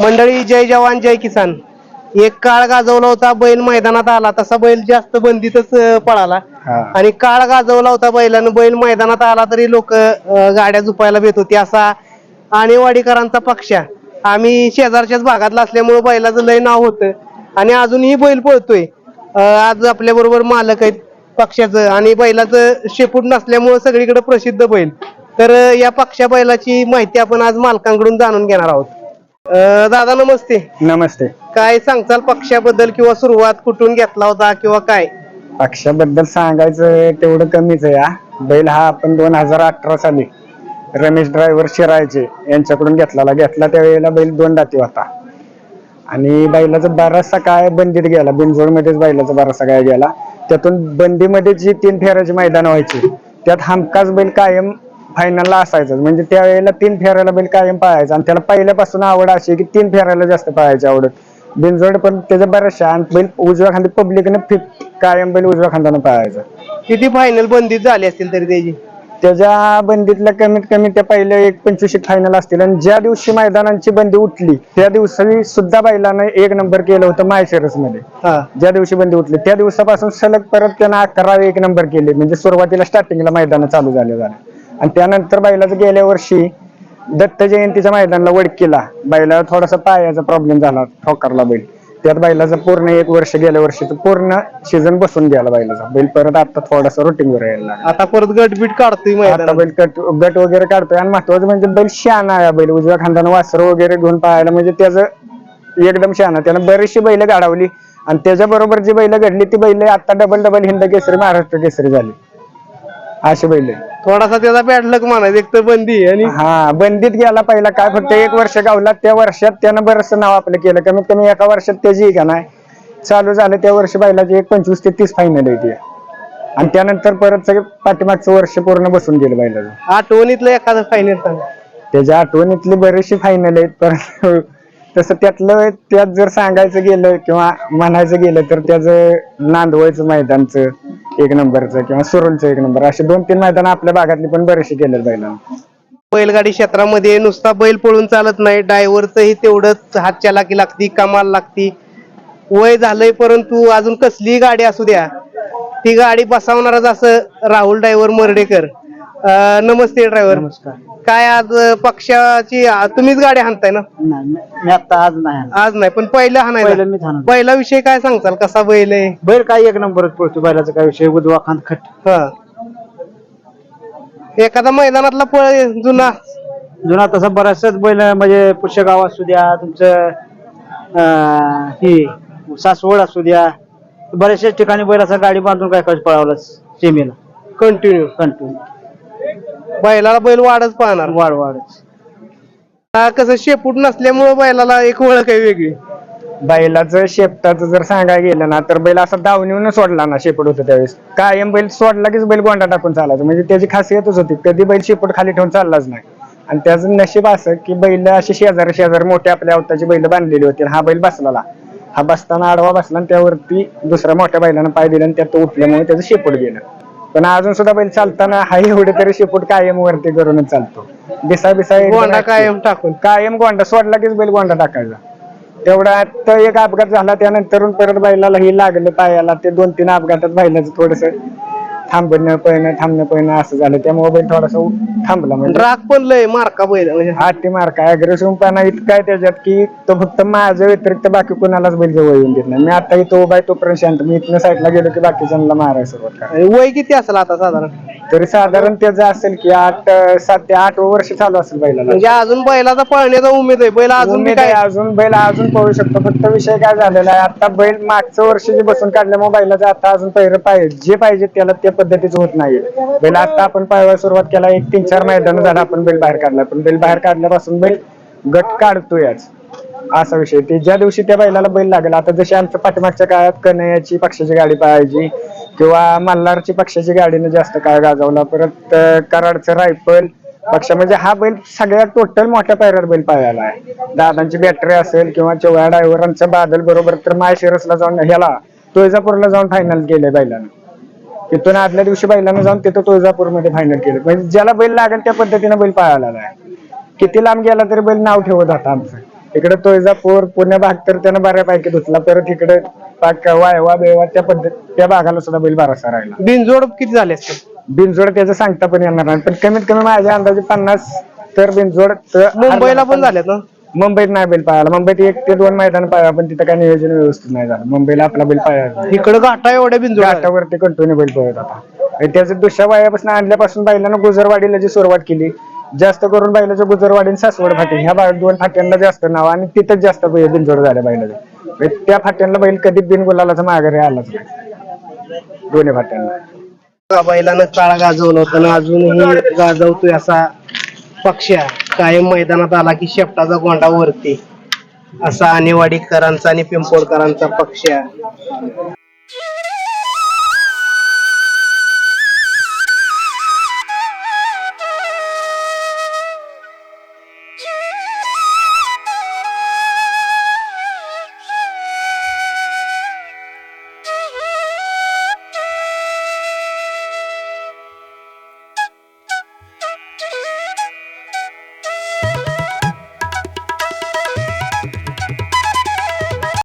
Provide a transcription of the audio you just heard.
मंडळी जय जवान जय किसान. एक काळ गाजवला होता बैल मैदानात आला तसा बैल जास्त बंदीतच पळाला. आणि काळ गाजवला होता बैलानं बैल मैदानात आला तरी लोक गाड्या झुपायला भेट होती. असा आणेवाडीकरांचा पक्ष आम्ही शेजारच्याच भागातला असल्यामुळे बैलाचं लय नाव होतं. आणि अजूनही बैल पळतोय. आज आपल्या बरोबर मालक आहेत पक्षाचं आणि बैलाचं शेपूट नसल्यामुळे सगळीकडे प्रसिद्ध बैल. तर या पक्षा बैलाची माहिती आपण आज मालकांकडून जाणून घेणार आहोत. अं, दादा नमस्ते. नमस्ते. काय सांगचाल पक्षाबद्दल किंवा सुरुवात कुठून घेतला होता किंवा काय? पक्षाबद्दल सांगायचं तेवढं कमीच आहे हा. बैल हा आपण दोन हजार अठरा साली रमेश ड्रायव्हर शिरायचे यांच्याकडून घेतलेला. घेतला त्यावेळेला बैल दोन दाती होता. आणि बैलाचा बराचसा काय बंदीत गेला. बिनजोडमध्येच बैलाचा बराचसा काय गेला. त्यातून बंदीमध्ये जी तीन फेऱ्याची मैदान व्हायची. त्यात हमखास बैल कायम फायनलला असायचा. म्हणजे त्यावेळेला तीन फेऱ्याला बैल कायम पाहायचा आणि त्याला पहिल्यापासून आवड अशी की तीन फेऱ्याला जास्त पाहायची आवडत बिनजोड पण त्याच्या बऱ्याचशा आणि बैल उजव्या खांदी पब्लिकने फिट कायम बैल उजव्या खांदानं पाहायचा किती फायनल बंदीत झाली असतील तरी त्याची? त्याच्या बंदीतल्या कमीत कमी त्या पहिल्या एक पंचवीस फायनल असतील. आणि ज्या दिवशी मैदानांची बंदी उठली त्या दिवशी सुद्धा बैलानं एक नंबर केलं होतं मायशेरसमध्ये ज्या दिवशी बंदी उठली त्या दिवसापासून सलग परत त्यानं अकरा एक नंबर केले. म्हणजे सुरुवातीला स्टार्टिंगला मैदान चालू झाले झाले. आणि त्यानंतर बैलाचं गेल्या वर्षी दत्त जयंतीच्या मैदानाला वडकीला बैला थोडासा पायाचा प्रॉब्लेम झाला ठोकरला बैल. त्यात बैलाचं पूर्ण एक वर्ष गेल्या वर्षीचं पूर्ण सीझन बसून गेला बैलाचा. बैल परत आता थोडासा रुटीन वर यायला. आता परत गटबीट काढतोय आता बैल कट गट वगैरे काढतोय. आणि महत्वाचं म्हणजे बैल शहाणा आहे बैल. उजव्या खांद्यानं वासर वगैरे घेऊन पाहायला म्हणजे त्याचं एकदम शहाणा त्यानं बरीचशी बैल गाडावली आणि त्याच्या बरोबर जी बैल घडली ती बैल आता डबल डबल हिंद केसरी महाराष्ट्र केसरी झाली. अशी बैल. थोडासा त्याचा पॅडलक म्हणायचं एक तर बंदी आणि हा बंदीत गेला पहिला. काय फक्त एक वर्ष गावला त्या वर्षात त्यानं बरंचसं नाव आपलं केलं. कमीत कमी एका वर्षात त्याची का नाही. चालू झालं त्या वर्षी बैलाची एक पंचवीस ते तीस फायनल आहे ती. आणि त्यानंतर परत सगळे पाठीमागचं वर्ष पूर्ण बसून गेलं बैलाचं. आठवणीतलं एखादं फायनल सांग. त्याच्या आठवणीतली बरीचशी फायनल आहेत पण तसं त्यातलं त्यात जर सांगायचं गेलं किंवा म्हणायचं गेलं तर त्याचं नांदवळचं मैदानचं. एक नंबरचं किंवा सुरुलचं एक नंबर असे दोन तीन मैदान आपल्या भागातली पण बरेचसे केलेत बैलांना बैलगाडी क्षेत्रामध्ये नुसता बैल पळून चालत नाही ड्रायव्हरचंही तेवढंच हात चालाकी लागती कमाल लागती. वय झालंय परंतु अजून कसलीही गाडी असू द्या ती गाडी बसवणारच असं राहुल ड्रायव्हर मर्डेकर. अं, नमस्ते ड्रायव्हर नमस्कार. काय आज पक्षाची आ, तुम्हीच गाडी हाणताय ना? नाही मी- मी आता आज नाही. आज नाही पण पहिला हाणायला. पहिलं मी हाणलं. पहिला विषय काय सांगताल? कसा बैल आहे? बैल काय एक नंबरच पळतो बैलाचा काय विषय? उजवा खांद खट. हा. एखादा मैदानातला पळ जुना. जुना तसा बराचसाच बैल म्हणजे पुष्यगाव असू द्या तुमचं अं, ही सासवड असू द्या. बऱ्याचशाच ठिकाणी बैलाचा गाडी बांधून काय काय पळावला सेमीला कंटिन्यू कंटिन्यू बैलाला बैल वाढच पाहणार. वाढ वाढच हा, कसं शेपूट नसल्यामुळे बैलाला एक ओळख आहे वेगळी. बैलाचं शेपटाचं जर सांगायला गेलं ना तर बैल असा दावणीहून सोडला ना शेपट होतं त्यावेळेस. कायम बैल सोडला कीच बैल गोंडा टाकून चालायचं. म्हणजे त्याची खासियतच होती कधी बैल शेपट खाली ठेवून चाललाच नाही. आणि त्याचं नशीब असं की बैल अशी शेजारी शेजारी मोठ्या आपल्या अवताची बैल बांधलेली होती आणि हा बैल बसलेला. हा बसताना आडवा बसला आणि त्यावरती दुसऱ्या मोठ्या बैलानं पाय दिला आणि त्यात तो उठल्यामुळे त्याचं शेपूट गेलं. पण अजून सुद्धा बैल चालताना हा एवढे तरी शेपूट कायम वरती करूनच चालतो. दिसा बिसा गोंडा. कायम टाकून. कायम गोंडा सोडला कीच बैल गोंडा टाकायचा. तेवढा आता एक अपघात झाला त्यानंतर परत बैलाला हे लागलं पायाला ते दोन तीन अपघातात बैलाचं थोडस थांबणं पळणं थांबणं पळणं असं झालं. त्यामुळे बैल थोडासा थांबला म्हणजे. राग पण लय मार्का बैल. म्हणजे आठ मार्क. अग्रेसिव्ह पाना इतका आहे त्याच्यात की तो फक्त माझ्या व्यतिरिक्त बाकी कोणालाच बैल जवळ येऊन देत नाही. मी आता इथं उभा आहे तोपर्यंत शांत. मी इथनं साईडला गेलो की बाकीच्यांना मारायला सुरुवात करा वय किती असेल आता साधारण? तरी साधारण त्याचं असेल की आठ सात ते आठ वर्ष चालू असेल बैलाला. म्हणजे अजून बैलाचा पळण्याचा उमेद आहे. बैल अजून बी उमेद आहे, काय अजून बैल अजून पळू शकतो. फक्त विषय काय झालेला आहे आता बैल मागचं वर्ष जे बसून काढल्यामुळे बैलाचं आता अजून पहिरं पाहिजे जे पाहिजे त्याला त्या पद्धतीचं होत नाही बैल आता आपण पाहायला सुरुवात केला एक तीन चार मैदान झाला आपण बैल बाहेर काढला. पण बैल बाहेर काढल्यापासून बैल गट काढतोयच असा विषय ते ज्या दिवशी त्या बैलाला बैल लागला आता जशी आमच्या पाठीमागच्या काळात कन्हैयाची पक्षाची गाडी पाहायची किंवा मल्हारची पक्षाची गाडीनं जास्त काळ गाजवला. परत अं, कराडचं रायफल पक्ष म्हणजे हा बैल सगळ्यात टोटल मोठ्या पायऱ्यावर बैल पाळायला आहे. दादांची बॅटरी असेल किंवा चोव्या ड्रायव्हरांचा बादल बरोबर तर माळशिरसला जाऊन ह्याला तुळजापूरला जाऊन फायनल केले बैलानं. तिथून आदल्या दिवशी बैलानं जाऊन तिथं तुळजापूरमध्ये फायनल केलं. म्हणजे ज्याला बैल लागेल त्या पद्धतीने बैल पाळायला आहे. किती लांब गेला तरी बैल नाव ठेवत होता आमचं. इकडे तुळजापूर पुणे भाग तर त्यानं बऱ्यापैकी धुतला. परत इकडे पाक वायवा बेवा त्या पद्धत त्या भागाला सुद्धा बैल बारासा राहिला. बिनजोड किती झाले असते बिनजोड त्याचं सांगता पण येणार नाही. पण कमीत कमी माझ्या अंदाजे पन्नास तर बिनजोड तर मुंबईला पण झालेत ना? मुंबईत नाही बैल पाहायला मुंबईत एक ते दोन मैदान पाहायला पण तिथं काय नियोजन व्यवस्थित नाही झालं. मुंबईला आपला बैल पाहायला इकडं घाटा एवढ्या बिनजोड आहेत. घाटावरती कंटिन्यू बैल पळत आता आणि त्याचं दुसऱ्या वयापासून आणल्यापासून बैलानं गुजरवाडीला जी सुरुवात केली जास्त करून बैलाच्या गुजरवाडी आणि सासवड फाटी ह्या बा- दोन फाट्यांना जास्त नाव आणि तिथंच जास्त बै- बिनजोड झाल्या बैलाचे. म्हणजे त्या फाट्यांना बैल कधी बिन गुलालाचा माघारी आलाच नाही. दोन्ही फाट्यांना. त्या बैलानं काळा गाजवलं होतं आणि अजूनही गाजवतोय असा पक्ष कायम मैदानात आला की शेपटाचा गोंडा वरती. असा आणेवाडीकरांचा आणि पिंपोडकरांचा पक्ष